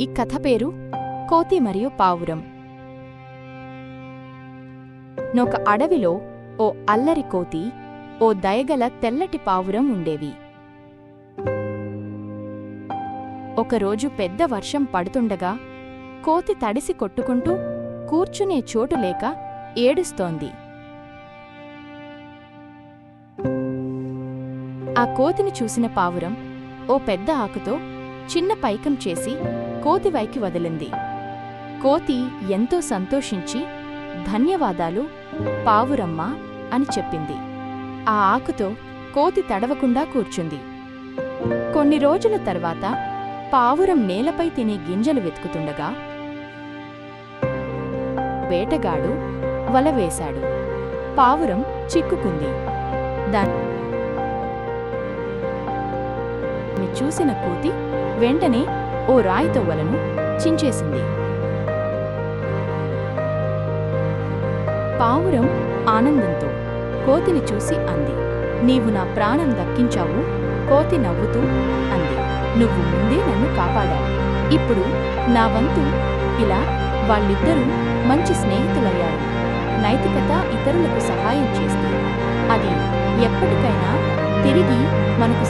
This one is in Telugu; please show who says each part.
Speaker 1: ఈ కథ పేరు కోతి మరియు పావురం. నొక అడవిలో ఓ అల్లరి కోతి ఓ దయగల తెల్లటి పావురం ఉండేవి. ఒకరోజు పెద్ద వర్షం పడుతుండగా కోతి తడిసి కొట్టుకుంటూ కూర్చునే చోటు లేక ఏడుస్తోంది. ఆ కోతిని చూసిన పావురం ఓ పెద్ద ఆకుతో చిన్న పైకం చేసి కోతివైకి వదిలింది. కోతి ఎంతో సంతోషించి ధన్యవాదాలు పావురమ్మ అని చెప్పింది. ఆ ఆకుతో కోతి తడవకుండా కూర్చుంది. కొన్ని రోజుల తర్వాత పావురం నేలపై తినే గింజలు వెతుకుతుండగా వేటగాడు వల వేశాడు. పావురం చిక్కుకుంది. దాన్ని చూసిన కోతి వెంటనే ఓ రాయితో వలను చించేసింది. పావురం ఆనందంతో కోతిని చూసి అంది. నీవు నా ప్రాణం దక్కించావు కోతి నవ్వుతూ అంది. నువ్వు ముందే నన్ను కాపాడావు. ఇప్పుడు నా వంతు ఇలా వాళ్ళిద్దరూ మంచి స్నేహితులయ్యారు. నైతికత ఇతరులకు సహాయం చేస్తే అది ఎప్పటికైనా తిరిగి మనకు